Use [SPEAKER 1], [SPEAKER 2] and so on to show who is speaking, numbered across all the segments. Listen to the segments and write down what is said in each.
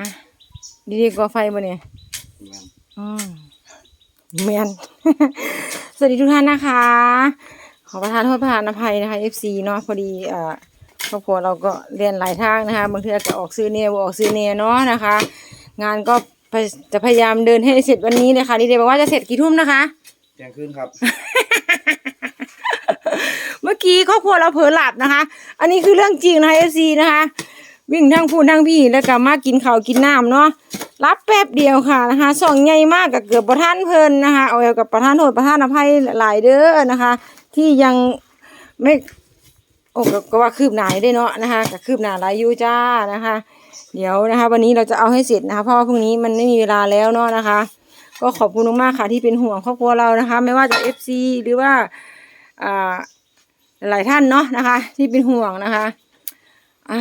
[SPEAKER 1] อะดีๆก่อไฟบ่เนี่ย
[SPEAKER 2] แม่น
[SPEAKER 1] อืมเมียน สวัสดีทุกท่านนะคะ ขอประทานโทษประทานอภัยนะคะ FC เนาะพอดีเอ่อครอบครัวเราก็เรียนหลายทางนะคะบางทีอาจจะออกซื้อเนียบ่ออกซื้อเนียเนาะนะคะ งานก็ไปจะพยายามเดินให้เสร็จวันนี้เลยค่ะดีเดย์บอกว่าจะเสร็จกี่ทุ่มนะคะ
[SPEAKER 2] แจ้งขึ้นครับ
[SPEAKER 1] เมื่อกี้ครอบครัวเราเผลอหลับนะคะ อันนี้คือเรื่องจริงนะคะ FC นะคะ วิ่งทั้งพูนทั้งพี่แล้วก็มากินข้าวกินน้ำเนาะรับแป๊บเดียวค่ะนะคะส่องใหญ่มากกับเกือบประท่านเพลินนะคะเอาเอากับประท่านโทษประท่านอภัยหลายเด้อนะคะ ที่ยังไม่โอ้ก็ว่าคืบหนาได้เนาะนะคะกับคืบหนาหลายยูจ้านะคะ เดี๋ยวนะคะ วันนี้เราจะเอาให้เสร็จนะคะเพราะว่าพรุ่งนี้มันไม่มีเวลาแล้วเนาะนะคะ ก็ขอบคุณมากค่ะที่เป็นห่วงครอบครัวเรานะคะ ไม่ว่าจะ FC หรือว่าอ่าหลายท่านเนาะนะคะ ที่เป็นห่วงนะคะอ่า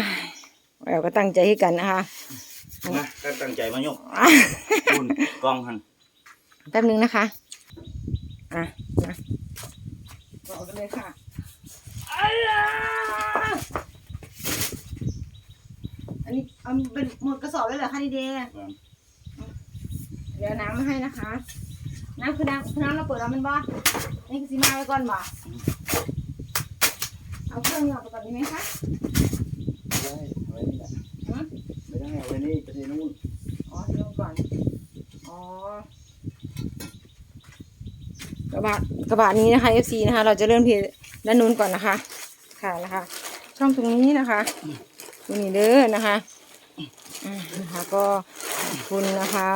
[SPEAKER 1] เราก็ตั้งใจให้กันนะคะ
[SPEAKER 2] นะก็ตั้งใจมายกคุณกองหัน
[SPEAKER 1] แป๊บนึงนะคะอะนะบอกกันเลยค่ะอ้ายอันนี้เอาเป็นหมดกระสอบเลยเหรอคะดีเดย์เดี๋ยวน้ำมาให้นะคะ น้ำคือน้ำคือน้ำเราเปิดแล้วมันบ่นี่คือสีมาไว้ก่อนบ่เอาเครื่องหยอดไปก่อนดีไหมคะ
[SPEAKER 2] ไม่ได้เอาไว้นี่แหละไม่ได้เอาไว้นี่ไปที่นู่น
[SPEAKER 1] อ๋อเดี๋ยวก่อน อ๋อกระบะกระบะนี้นะคะ FC นะคะ เราจะเริ่มที่ด้านนู้นก่อนนะคะ ค่ะนะคะ ช่องตรงนี้นะคะตรงนี้เด้อนะคะอ่านะคะก็ขอบคุณนะคะ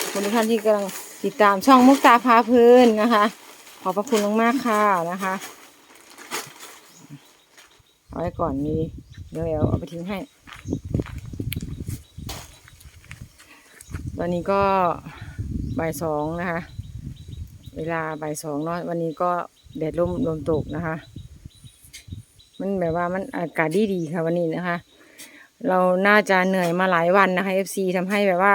[SPEAKER 1] ขอบคุณทุกท่านที่กำลังติดตามช่องมุกตาพาเพลินนะคะ ขอบพระคุณมากๆค่ะนะคะ เอาไว้ก่อนนี้ เดี๋ยวเอาเอาไปทิ้งให้ ตอนนี้ก็บ่ายสองนะคะ เวลาบ่ายสองเนาะวันนี้ก็แดดร่มลมตกนะคะ มันแบบว่ามันอากาศดีดีค่ะวันนี้นะคะ เราน่าจะเหนื่อยมาหลายวันนะคะ FC ทำให้แบบว่า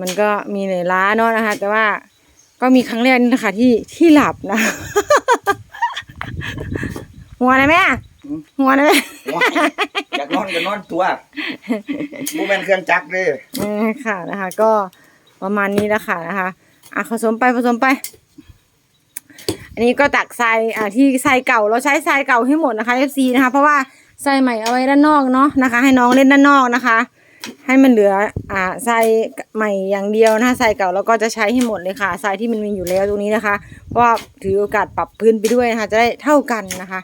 [SPEAKER 1] มันก็มีเหนื่อยล้าเนาะนะคะ แต่ว่าก็มีครั้งแรกนี่แหละคะที่ที่หลับนะหัวนะแม่ หัวนะแม่
[SPEAKER 2] ว้ายอยากนอนก็นอนตัวบูแมนเครื่องจักรเด้อ
[SPEAKER 1] เออค่ะนะคะ ก็ประมาณนี้แล้วค่ะนะคะอะผสมไปผสมไป อันนี้ก็ตักทรายอ่าที่ทรายเก่าเราใช้ทรายเก่าให้หมดนะคะ FC นะคะ เพราะว่าทรายใหม่เอาไว้ด้านนอกเนาะนะคะ ให้น้องเล่นด้านนอกนะคะ ให้มันเหลืออ่าทรายใหม่อย่างเดียวนะคะทรายเก่าเราก็จะใช้ให้หมดเลยค่ะทรายที่มันมีอยู่แล้วตรงนี้นะคะเพราะว่าถือโอกาสปรับพื้นไปด้วยนะคะ จะได้เท่ากันนะคะ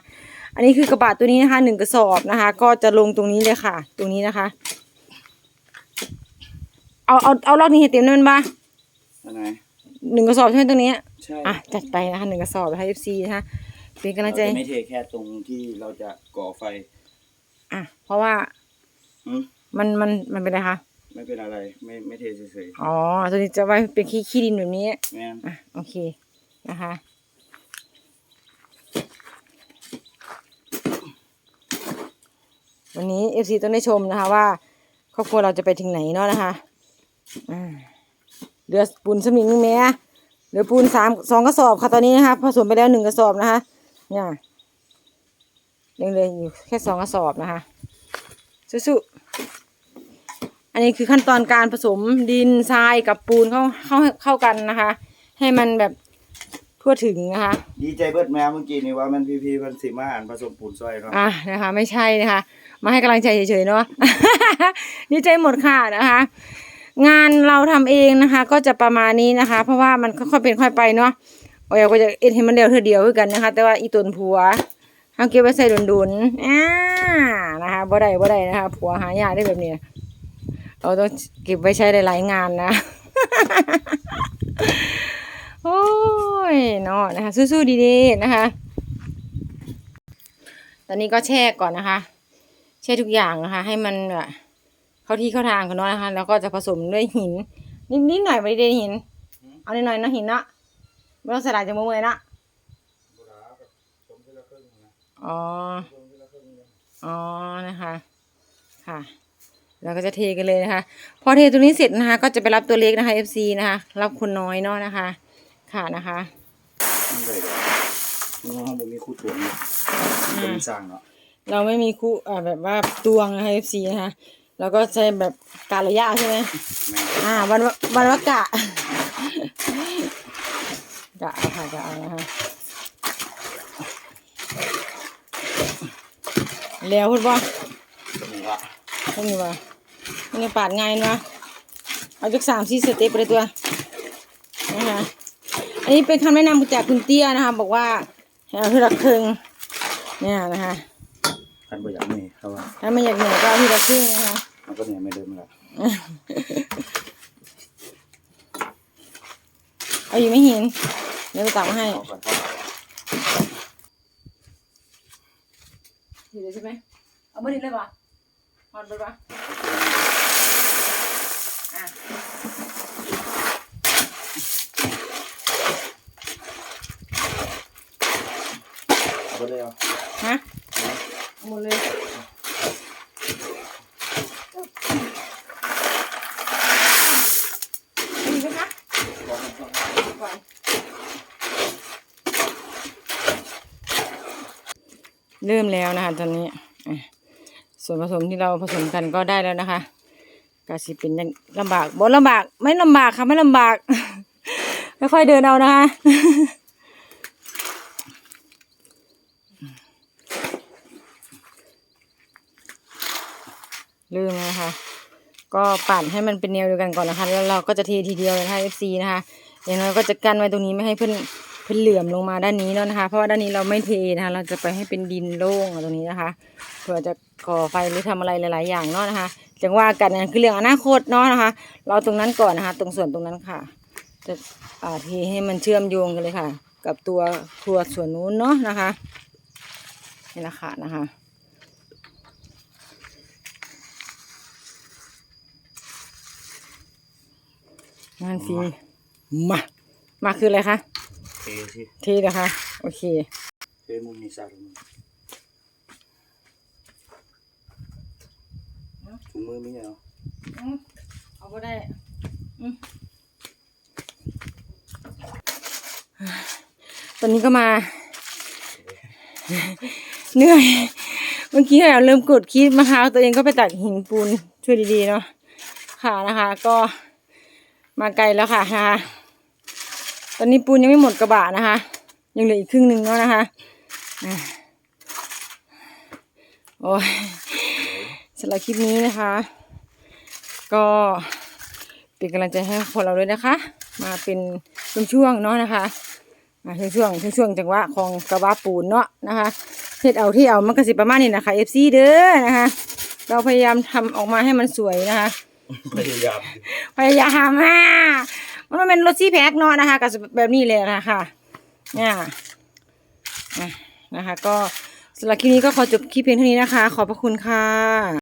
[SPEAKER 1] อันนี้คือกระบะตัวนี้นะคะหนึ่งกระสอบนะคะ ก็จะลงตรงนี้เลยค่ะ ตรงนี้นะคะ เอาเอาเอารอบนี้ให้เต็มเลยมันบ้า
[SPEAKER 2] อันไหน
[SPEAKER 1] หนึ่งกระสอบใช่ไหมตรงนี้
[SPEAKER 2] ใช่
[SPEAKER 1] อะจัดไปนะคะหนึ่งกระสอบนะคะ FC นะคะเป็นกำลังใจ
[SPEAKER 2] เราจะไม่เทแค่ตรงที่เราจะก่อไฟ
[SPEAKER 1] อะ เพราะว่า
[SPEAKER 2] หืม
[SPEAKER 1] มันมันมันเป็นอะไรคะ
[SPEAKER 2] ไม่เป็นอะไร ไม่ไม่เทเฉย
[SPEAKER 1] อ๋อตัวนี้จะไว้เป็นขี้ขี้ดินแบบนี้
[SPEAKER 2] ๆแม่น
[SPEAKER 1] อะโอเคนะคะ วันนี้ FC ต้องได้ชมนะคะว่าครอบครัวเราจะไปถึงไหนเนาะนะคะเหลือปูนสมิงแม่เหลือปูนสามสองกระสอบค่ะตอนนี้นะคะผสมไปแล้วหนึ่งกระสอบนะคะเนี่ยยังเลยอยู่แค่สองกระสอบนะคะสู้ๆอันนี้คือขั้นตอนการผสมดินทรายกับปูนเข้าเข้าเข้ากันนะคะ ให้มันแบบ ทั่วถึงนะคะ
[SPEAKER 2] ดีใจเบิดแม่เมื่อกี้นี่ว่ามันพี่ๆเพิ่นสิมาอ่านผสมปูนซอยเนาะ
[SPEAKER 1] อะนะคะ ไม่ใช่นะคะ มาให้กำลังใจเฉยๆเนาะ ดีใจหมดค่ะนะคะ งานเราทำเองนะคะ ก็จะประมาณนี้นะคะ เพราะว่ามันค่อยๆเป็นค่อยไปเนาะโอ้ยก็จะเอ็ดให้มันเร็วเท่าเดียวคือกันนะคะ แต่ว่าอีตนผัวเอาเก็บไว้ใส่ดุนๆอ่านะคะบ่ได้บ่ได้นะคะ ผัวหายากได้แบบนี้เราต้องเก็บไว้ใช้หลายๆงานนะ โอ้ยเนาะนะคะสู้ๆดีๆนะคะ ตอนนี้ก็แช่ก่อนนะคะ แช่ทุกอย่างนะคะ ให้มันแบบเข้าที่เข้าทางกันเนาะนะคะ แล้วก็จะผสมด้วยหิน นิดนิดหน่อยไม่ได้หิน เอาหน่อยๆนะหินนะไม่ต้องสลายจมูกเลยนะอ๋อ อ๋อนะคะค่ะเราก็จะเทกันเลยนะคะ พอเทตัวนี้เสร็จนะคะ ก็จะไปรับตัวเล็กนะคะ FC นะคะ รับคนน้อยเนาะนะคะ ค่ะนะคะ
[SPEAKER 2] มันเลยเดี๋ยวมันบ่มีคู่ตัวนี่เป็นสร้างเนาะ
[SPEAKER 1] เราไม่มีคู่อ่าแบบว่าตวงนะคะ FC นะคะแล้วก็ใช้แบบกาละยะใช่ไหม
[SPEAKER 2] แม่
[SPEAKER 1] อ่าวันวะวันวะกะ กะเอาค่ะกะเอานะคะแล้วพูดว่า
[SPEAKER 2] นี่ละ
[SPEAKER 1] พวกนี้ว่ามันจะปาดง่ายนะเอาจากสามสี่สเต็ปไปเลยตัวนะคะ อันนี้เป็นคำแนะนำจากคุณเตี้ยนะคะ บอกว่าให้เอาที่ละครึ่งเนี่ยนะคะ
[SPEAKER 2] คันบ่อยากนี่เขาว่า
[SPEAKER 1] ถ้าไม่อยากเหนื่อยก็เอาที่ละครึ่งนะคะ
[SPEAKER 2] มันก็เนี่ยไม่เดิมละ
[SPEAKER 1] เอาอยู่ไม่เห็นเดี๋ยวไปตักมาให้
[SPEAKER 2] เอาก่อน
[SPEAKER 1] อยู่เลยใช่ไหมเอามาดิเลยปะฮอดไปปะอะ
[SPEAKER 2] เอาไปเลยเอา
[SPEAKER 1] ฮะเอาหมดเลยเอาดีไหมคะ
[SPEAKER 2] บอกให้ก่อน
[SPEAKER 1] ก่อนเริ่มแล้วนะคะตอนนี้อะส่วนผสมที่เราผสมกันก็ได้แล้วนะคะก็สิเป็นยังลำบากบ่ลำบาก ไม่ลำบากค่ะ ไม่ลำบากค่อยๆเดินเอานะคะ เริ่มนะคะ ก็ปั่นให้มันเป็นแนวเดียวกันก่อนนะคะ แล้วเราก็จะเททีเดียวนะคะ FC นะคะอย่างน้อยก็จะกั้นไว้ตรงนี้ไม่ให้เพื่อนเพื่อนเหลื่อมลงมาด้านนี้เนาะนะคะ เพราะว่าด้านนี้เราไม่เทนะคะ เราจะไปให้เป็นดินโล่งตรงนี้นะคะเพื่อจะก่อไฟหรือทำอะไรหลาย ๆ อย่างเนาะนะคะจังว่ากันนั่นคือเรื่องอนาคตเนาะนะคะ เราตรงนั้นก่อนนะคะ ตรงส่วนตรงนั้นค่ะ จะอ่าเทให้มันเชื่อมโยงกันเลยค่ะ กับตัวครัวส่วนนู้นเนาะนะคะนี่แหละค่ะนะคะ งานฟรีมา มาคืออะไรคะ
[SPEAKER 2] เทสิ
[SPEAKER 1] เทนะคะ โอเค
[SPEAKER 2] เทมุมนี้ซะถุงมือถุงมือมีเหรอ
[SPEAKER 1] เอาก็ได้อืมตอนนี้ก็มา เหนื่อย เมื่อกี้เราเริ่มกดคิดมะพร้าวตัวเองก็ไปตักหินปูนช่วยดีๆเนาะค่ะนะคะ ก็ มาไกลแล้วค่ะนะคะตอนนี้ปูนยังไม่หมดกระบะนะคะ ยังเหลืออีกครึ่งหนึ่งแล้วนะคะโอ้ยสำหรับคลิปนี้นะคะ ก็เป็นกำลังใจให้พวกเราด้วยนะคะ มาเป็นช่วงๆเนาะนะคะมาช่วงๆช่วงๆจังหวะของกระบะปูนเนาะนะคะเฮ็ดเอาที่เอามันก็สิประมาณนี้นะคะ FC เด้อนะคะ เราพยายามทำออกมาให้มันสวยนะคะ
[SPEAKER 2] พยายาม
[SPEAKER 1] พยายามอะมันเป็นรถซี่แพ็กเนาะนะคะกับแบบนี้เลยนะคะเนี่ยนะคะ ก็สำหรับคลิปนี้ก็ขอจบคลิปเพียงเท่านี้นะคะ ขอบพระคุณค่ะ